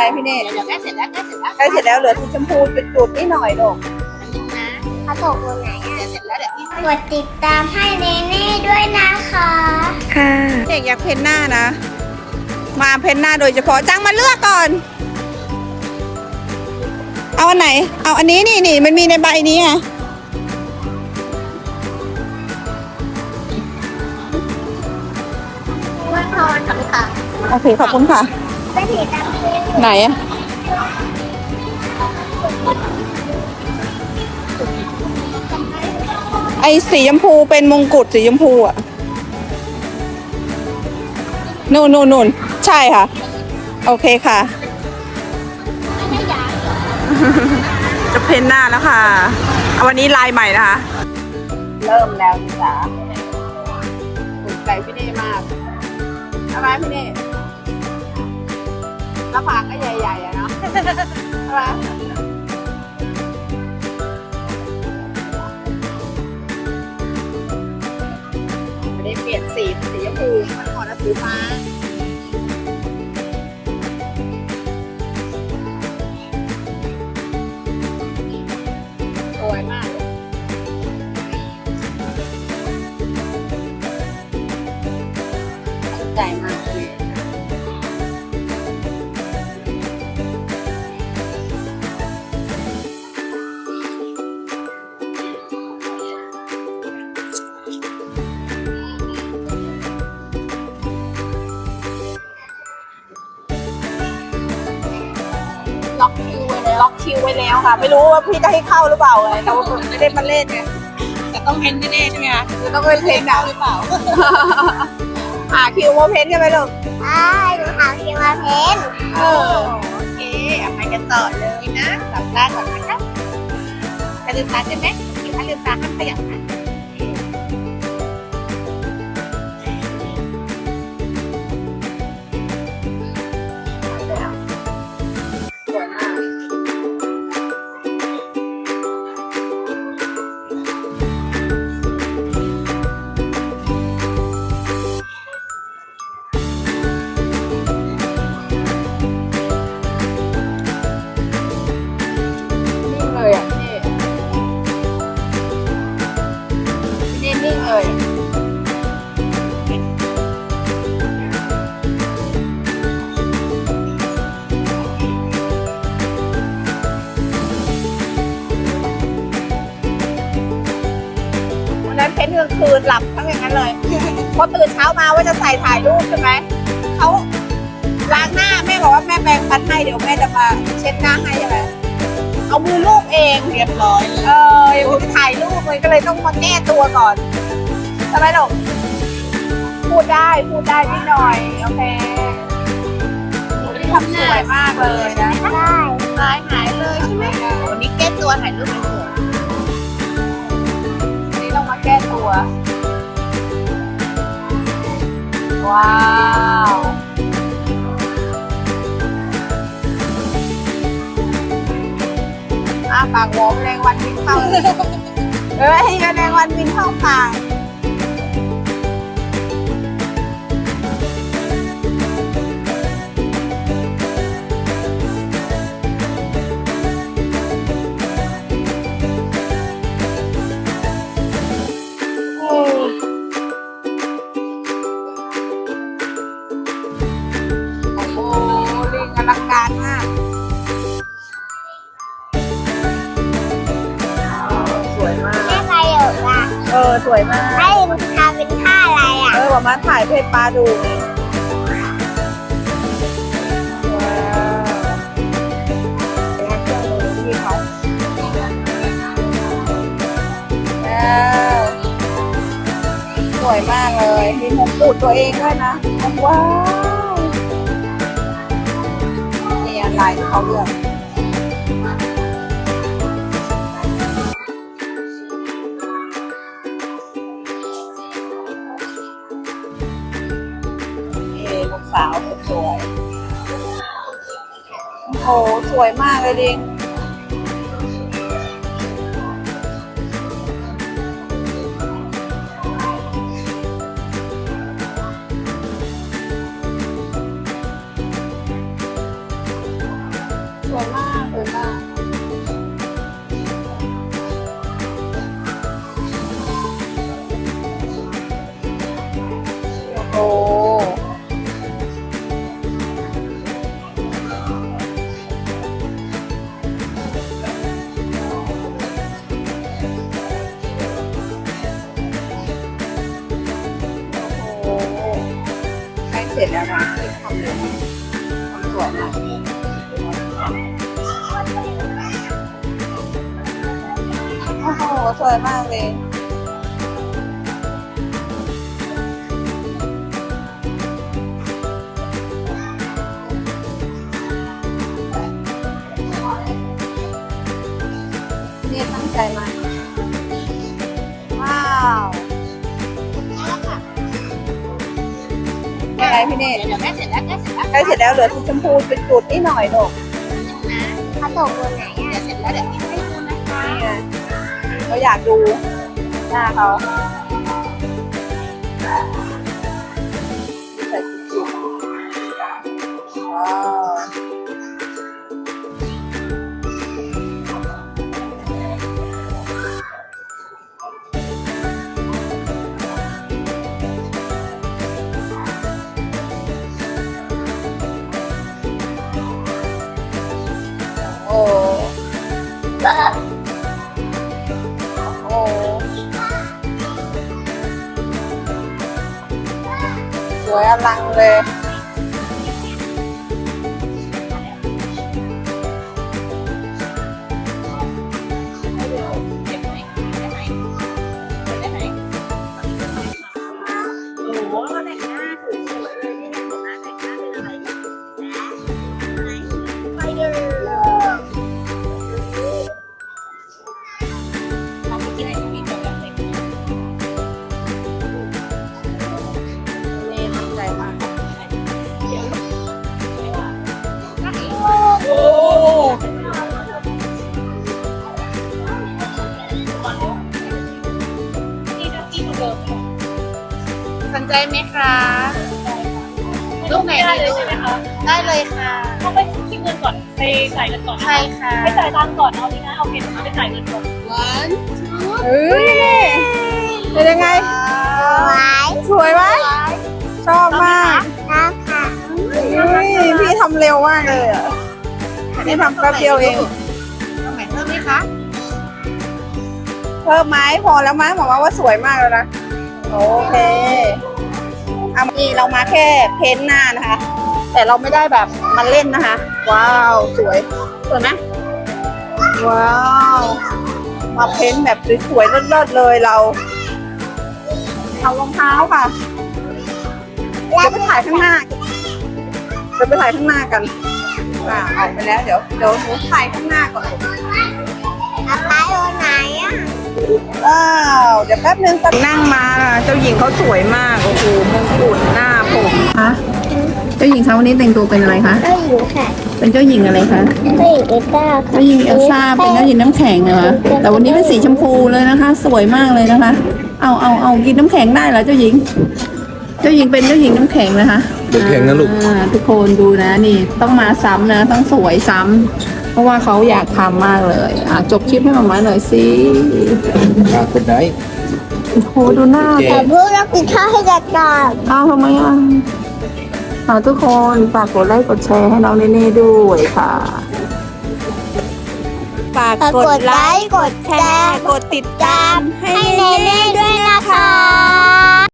อะไรพี่เน่เดี๋ยวเดี๋ยวใกล้เสร็จแล้วใกล้เสร็จแล้วใกล้เสร็จแล้วเหลือสีชมพูจุดๆนิดหน่อยลูกนะเขาตกตรงไหนเดี๋ยวเสร็จแล้วเดี๋ยวพี่กดติดตามให้เนเน่ด้วยนะคะ ค่ะเด็กอยากเพ้นหน้านะ มาเพ้นหน้าโดยเฉพาะจังมาเลือกก่อน เอาอันไหน เอาอันนี้นี่นี่มันมีในใบนี้ไงวันทอนค่ะโอเคขอบคุณค่ะ เป็นสีดำเลยไหนอะไอสีชมพูเป็นมงกุฎสีชมพูอะนู่นนู่นนู่นใช่ค่ะ โอเคค่ะ จะเพ้นหน้าแล้วค่ะเอาวันนี้ลายใหม่นะคะ เริ่มแล้วนี่จ๋าถูกใจพี่เน่มากใช่ไหมพี่เน่ หน้าผากก็ใหญ่ๆอะเนาะใช่ไหมไม่ได้เปลี่ยนสีสีชมพูมันหมดแล้วสีฟ้า ล็อกคิวไว้แล้วล็อกคิวไว้แล้วค่ะ ไม่รู้ว่าพี่จะให้เข้าหรือเปล่าไงแต่ว่าไม่ได้มาเล่นไงแต่ต้องเพ้นแน่ๆใช่ไหมคะคือต้องเป็นเพลงอะหรือเปล่า หาคิวโมเพนใช่ไหมลูกใช่หนูหาเพียงมาเพนเออโอเคเอาไปกันต่อเลยนะหลับตาก่อนนะคะจะลืมตาใช่ไหมถ้าลืมตาห้ามขยับนะ เลยอะพี่พี่นิ่งเลยวันนั้นเพ้นกลางคืนหลับทั้งอย่างนั้นเลยพอตื่นเช้ามาว่าจะใส่ถ่ายรูปใช่ไหมเขาล้างหน้าแม่บอกว่าแม่แปรงฟันให้เดี๋ยวแม่จะมาเช็ดหน้าให้ใช่ไหม เอามือลูบเองเรียบร้อยเลยเออยังไม่ได้ถ่ายรูปเลยก็เลยต้องมาแก้ตัวก่อนใช่ไหมลูกพูดได้พูดได้นิดหน่อยโอเคทำสวยมากเลยนะได้หายหายเลยใช่ไหมวันนี้แก้ตัวถ่ายรูปเป็นหัวนี่ต้องมาแก้ตัว ว้าวาปากโหวแมลงวันบินเข้าเอ้ยแมลงวันบินเข้าปากโอ้โหอลังการ ออสวยมากให้มึงทำเป็นท่าอะไรอะ เออบอกมาถ่ายเพจปลาดูนี่ว้าวแล้วเครื่องมือที่เขาแล้วสวยมากเลย มีมงกุฎตัวเองด้วยนะ ว้าว นี่อะไรที่เขาเลือกาวสวยโอ้สวยมากเลยดิงสวยมากสวยมากโอ้ ร็จแล้วนะทำเลยทำสวยมากโอ้โหสวยมากเลยนี่ตั้งใจมา พี่เนตเดี๋ยวแม่เสร็จแล้วแม่เสร็จแล้วใกล้เสร็จแล้วเหลือสีชมพูเป็นจุดนิดหน่อยหนูกเขาตกบนไหนอะเดี๋ยวเสร็จแล้วเดี๋ยวพี่ให้ดูนะคะนี่ไงเราอยากดูหน้าเขาใส่จุดๆว้าว โอ้สวย ใจไหมคะรูปไหนดีลูกได้เลยค่ะต้องไปคิดเงินก่อนไปจ่ายเงินก่อนใช่ค่ะไปจ่ายตังค์ก่อนเอานี่นะเอาเพจมาไปจ่ายเงินก่อน one เฮ้ยเป็นยังไงไว้สวยไหมชอบมากน้ำค่ะเฮ้ยพี่ทำเร็วมากเลยอะนี่ทำแป๊บเดียวเองตรงไหนเพิ่มไหมคะเพิ่มไหมพอแล้วมั้ยบอกว่าว่าสวยมากแล้วนะโอเคเอานี่เรามาแค่เพ้นท์หน้านะคะ แต่เราไม่ได้แบบมาเล่นนะคะ ว้าวสวยสวยไหมว้าว มาเพ้นท์แบบสวยๆเลิศๆเลยเราเอารองเท้าค่ะเดี๋ยวไปถ่ายข้างหน้าเดี๋ยวไปถ่ายข้างหน้ากันอ่าออกไปแล้วเดี๋ยวเดี๋ยวหนูถ่ายข้างหน้าก่อนอาไปโดนไหนอะอ้าวเดี๋ยวแป๊บนึงตันั่งมาน่ะเจ้าหญิงเขาสวยมากโอ้โหมงกุฎหน้าผมคะเจ้าหญิงคะวันนี้แต่งตัวเป็นอะไรคะ เจ้าหญิงค่ะเป็นเจ้าหญิงอะไรคะเจ้าหญิงเอลซ่าค่ะเจ้าหญิงเอลซ่าเป็นเจ้าหญิงน้ำแข็งนะคะแต่วันนี้เป็นสีชมพูเลยนะคะ สวยมากเลยนะคะ เอาเอาเอากินน้ำแข็งได้เหรอเจ้าหญิง เจ้าหญิงเป็นเจ้าหญิงน้ำแข็งนะคะน้ำแข็งนะลูกอ่าทุกคนดูนะนี่ต้องมาซ้ำนะต้องสวยซ้ำเพราะว่าเขาอยากทำมากเลย อะ จบคลิปให้มาม่าหน่อยสิฝากกดไลค์ โอ้โหดูหน้าเจ๊แต่พูดแล้วกินข้าวให้จัดการอ้าวทำไมอะอ่าทุกคนฝากกดไลค์กดแชร์ให้น้องเนเน่ด้วยค่ะฝากกดไลค์กดแชร์ กดติดตามให้เนเน่